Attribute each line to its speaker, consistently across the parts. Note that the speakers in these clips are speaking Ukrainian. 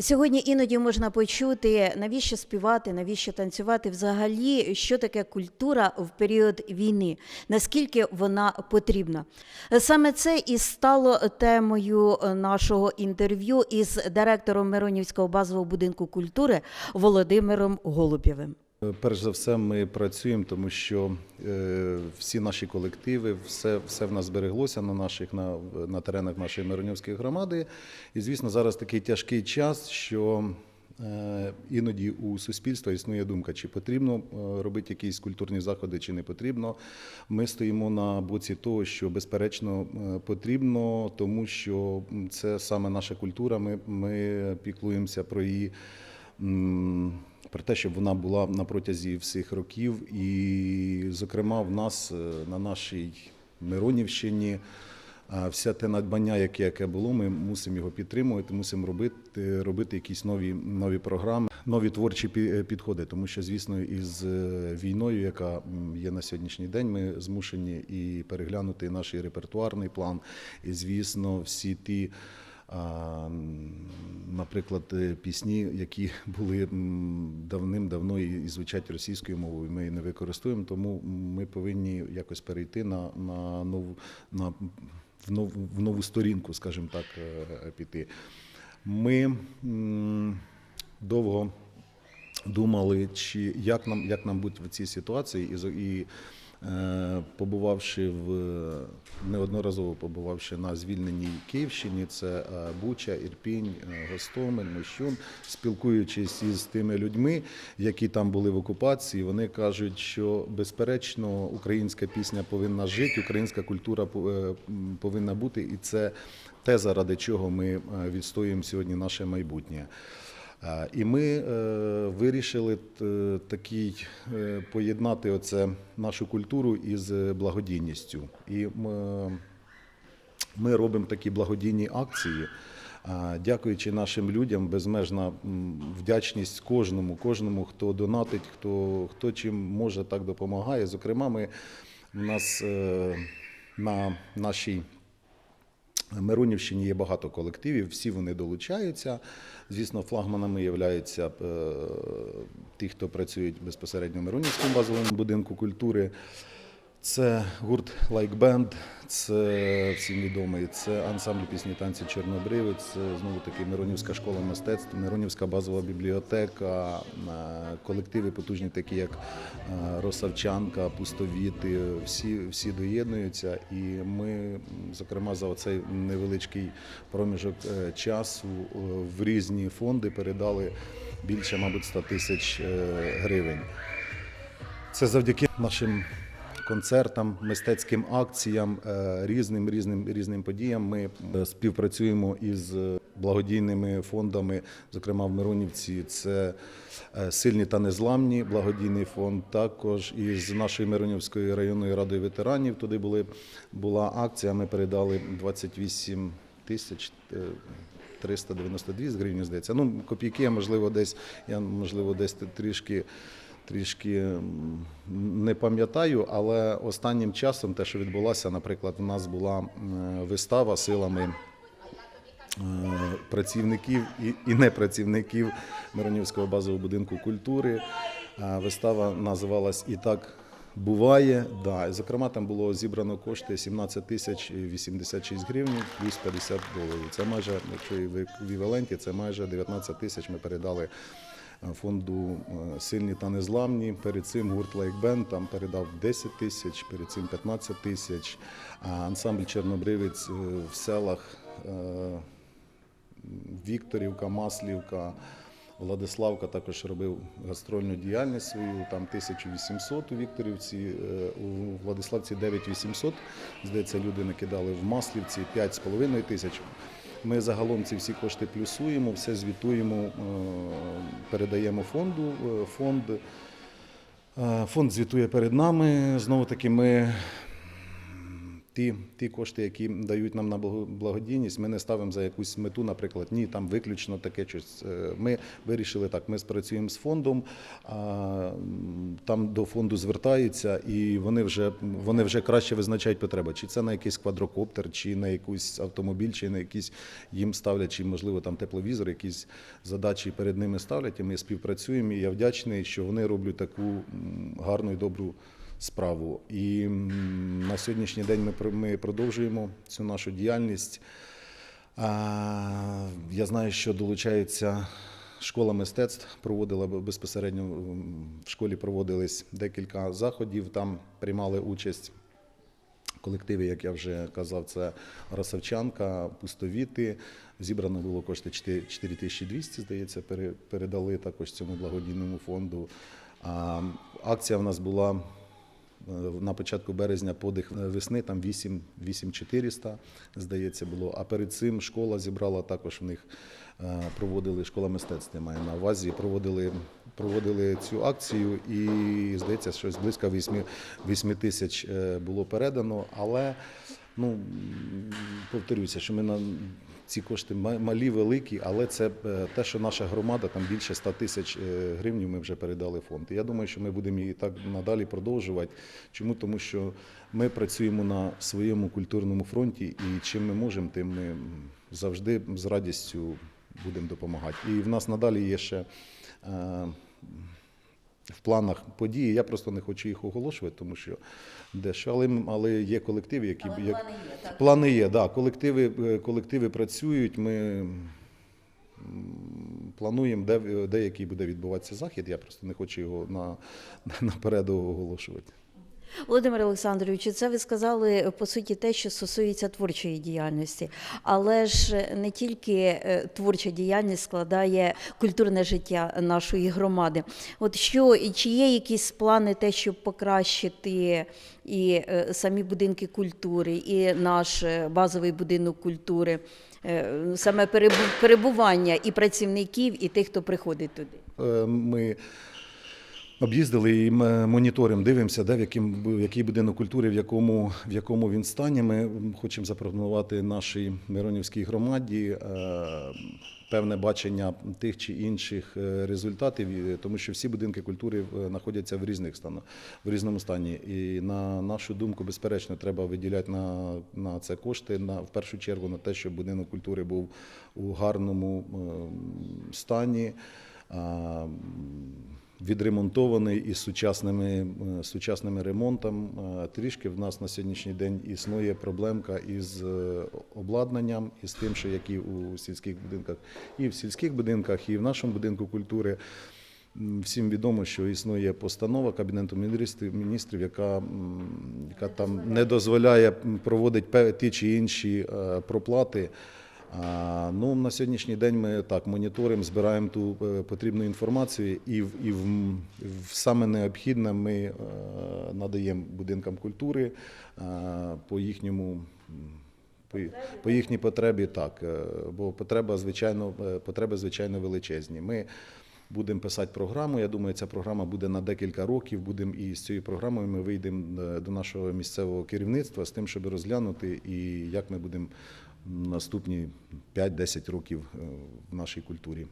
Speaker 1: Сьогодні іноді можна почути, навіщо співати, навіщо танцювати взагалі, що таке культура в період війни, наскільки вона потрібна. Саме це і стало темою нашого інтерв'ю із директором Миронівського базового будинку культури Володимиром Голубєвим.
Speaker 2: Перш за все, ми працюємо, тому що е, всі наші колективи, все, все в нас збереглося на наших на, на теренах нашої Миронівської громади. І звісно, зараз такий тяжкий час, що е, іноді у суспільства існує думка, чи потрібно е, робити якісь культурні заходи, чи не потрібно. Ми стоїмо на боці того, що безперечно потрібно, тому що це саме наша культура. Ми, ми піклуємося про її. Про те, щоб вона була на протязі всіх років, і, зокрема, в нас е, на нашій Миронівщині а, все те надбання, яке, яке було, ми мусимо його підтримувати, мусимо робити, робити якісь нові, нові програми, нові творчі пі- підходи. Тому що, звісно, із е, війною, яка є на сьогоднішній день, ми змушені і переглянути наш репертуарний план, і, звісно, всі ті. Наприклад, е, пісні, які були давним-давно і звучать російською мовою, ми не використовуємо, тому ми повинні якось перейти на, на нову на в нову, в нову сторінку, скажімо так, е, піти. Ми довго думали, чи як нам, як нам бути в цій ситуації, і, і е, побувавши в неодноразово побувавши на звільненій Київщині, це е, Буча, Ірпінь, е, Гостомель, Мощун, спілкуючись із тими людьми, які там були в окупації, вони кажуть, що безперечно українська пісня повинна жити, українська культура е, повинна бути, і це те, заради чого ми е, відстоюємо сьогодні наше майбутнє. Е, І ми е, вирішили т- такий е, поєднати оце нашу культуру із е, благодійністю. І ми, ми робимо такі благодійні акції. Е, Дякуючи нашим людям, безмежна вдячність кожному, кожному, хто донатить, хто, хто чим може так допомагає. Зокрема, ми у нас е, на нашій Миронівщині є багато колективів, всі вони долучаються. Звісно, флагманами являються е, ті, хто працюють безпосередньо в Миронівському базовому будинку культури. Це гурт Like це всім відомий. Це ансамбль пісні танці Чорнобривець, знову таки Миронівська школа мистецтв, Миронівська базова бібліотека, е, колективи потужні, такі як е, Росавчанка, Пустовіти. Всі, всі доєднуються, і ми, зокрема, за цей невеличкий проміжок е, часу е, в різні фонди передали більше, мабуть, 100 тисяч е, гривень. Це завдяки нашим концертам, мистецьким акціям, е, різним різним різним подіям. Ми е, співпрацюємо із е, благодійними фондами, зокрема в Миронівці. Це сильні та незламні благодійний фонд. Також із нашої Миронівської районної ради ветеранів. Туди були була акція. Ми передали 28 тисяч. е, 392 з гривень, здається. Ну, копійки, можливо, десь я можливо десь трішки. Трішки не пам'ятаю, але останнім часом те, що відбулося, наприклад, у нас була вистава силами е, працівників і, і непрацівників Миронівського базового будинку культури. Е, Вистава називалась І так буває. Да. Зокрема, там було зібрано кошти 17 тисяч 86 гривень плюс 50 доларів. Це майже, якщо і в еквіваленті, це майже 19 тисяч ми передали фонду е, Сильні та незламні. Перед цим гурт Лайк Бенд там передав 10 тисяч, перед цим 15 тисяч. А ансамбль Чорнобривець е, в селах е, Вікторівка, Маслівка, Владиславка також робив гастрольну діяльність свою, там 1800 у Вікторівці, е, у Владиславці 9800. Здається, люди накидали в Маслівці 5,5 тисяч. Ми загалом ці всі кошти плюсуємо, все звітуємо, е, передаємо фонду. Е, Фонд, е, фонд звітує перед нами. Знову таки, ми ті, ті кошти, які дають нам на благо- благодійність, ми не ставимо за якусь мету, наприклад, ні, там виключно таке щось. Е, Ми вирішили так, ми спрацюємо з фондом, а, там до фонду звертаються, і вони вже, вони вже краще визначають потреби. Чи це на якийсь квадрокоптер, чи на якийсь автомобіль, чи на якийсь їм ставлять, чи можливо там тепловізор, якісь задачі перед ними ставлять. І ми співпрацюємо. І я вдячний, що вони роблять таку гарну і добру справу. І на сьогоднішній день ми, ми продовжуємо цю нашу діяльність. Я знаю, що долучається школа мистецтв, проводила безпосередньо в школі проводились декілька заходів, там приймали участь колективи, як я вже казав, це Росавчанка, Пустовіти. Зібрано було кошти 4200, здається, передали також цьому благодійному фонду. Акція в нас була на початку березня подих весни, там 8, 8400, здається, було. А перед цим школа зібрала також в них, е, проводили школа мистецтв, я маю на увазі, проводили, проводили цю акцію і, здається, щось близько 8, 8 тисяч е, було передано. Але, ну, повторюся, що ми на ці кошти малі, великі, але це е, те, що наша громада, там більше 100 тисяч е, гривень ми вже передали фонд. Я думаю, що ми будемо її так надалі продовжувати. Чому? Тому що ми працюємо на своєму культурному фронті, і чим ми можемо, тим ми завжди з радістю будемо допомагати. І в нас надалі є ще. В планах події я просто не хочу їх оголошувати, тому що дещо. Але, але є колективи, які
Speaker 1: Але
Speaker 2: як-
Speaker 1: плани є, так?
Speaker 2: Плани є, да. Колективи, е, колективи працюють. Ми плануємо, де, де який буде відбуватися захід. Я просто не хочу його на, наперед оголошувати.
Speaker 1: Володимир Олександрович, це ви сказали по суті те, що стосується творчої діяльності, але ж не тільки е, творча діяльність складає культурне життя нашої громади. От що чи є якісь плани, те, щоб покращити і е, самі будинки культури, і наш е, базовий будинок культури, е, саме перебування і працівників, і тих, хто приходить туди.
Speaker 2: Е, Ми об'їздили і ми моніторимо, дивимося, де в яким, який будинок культури, в якому, в якому він стані. Ми хочемо запропонувати нашій Миронівській громаді е, певне бачення тих чи інших е, результатів, тому що всі будинки культури е, знаходяться в різних станах, в різному стані. І на нашу думку, безперечно, треба виділяти на, на це кошти, на, в першу чергу на те, щоб будинок культури був у гарному стані. Відремонтований із сучасними, е, сучасними ремонтом. Е, Трішки в нас на сьогоднішній день існує проблемка із е, обладнанням, із тим, що як і у сільських будинках, і в сільських будинках, і в нашому будинку культури. Всім відомо, що існує постанова Кабінету міністрів, яка, яка там не дозволяє проводити ті чи інші проплати. Ну, на сьогоднішній день ми так моніторимо, збираємо ту е, потрібну інформацію, і, в- і в, в саме необхідне ми е, надаємо будинкам культури е, по їхньому. По, їхній потребі так, бо потреба, звичайно, потреби, звичайно, величезні. Ми будемо писати програму. Я думаю, ця програма буде на декілька років. Будемо і з цією програмою ми вийдемо до нашого місцевого керівництва з тим, щоб розглянути і як ми будемо наступні 5-10 років е, в нашій культурі.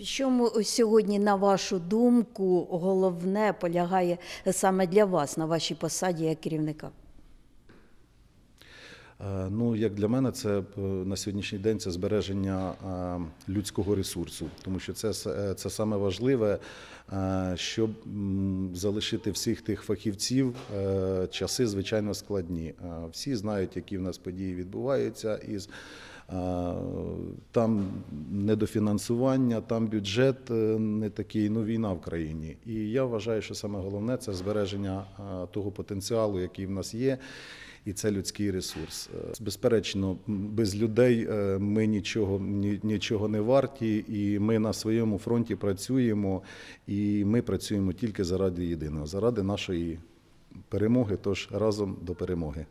Speaker 1: В чому сьогодні, на вашу думку, головне полягає саме для вас на вашій посаді як керівника?
Speaker 2: Е, Ну, як для мене, це е, на сьогоднішній день це збереження е, людського ресурсу, тому що це, це саме важливе, щоб залишити всіх тих фахівців. Часи звичайно складні. Всі знають, які в нас події відбуваються із. Там недофінансування, там бюджет не такий, ну війна в країні. І я вважаю, що саме головне це збереження того потенціалу, який в нас є і це людський ресурс. Е, Безперечно, без людей е, ми нічого, ні- нічого не варті, і ми на своєму фронті працюємо, і ми працюємо тільки заради єдиного, заради нашої перемоги. Тож разом до перемоги.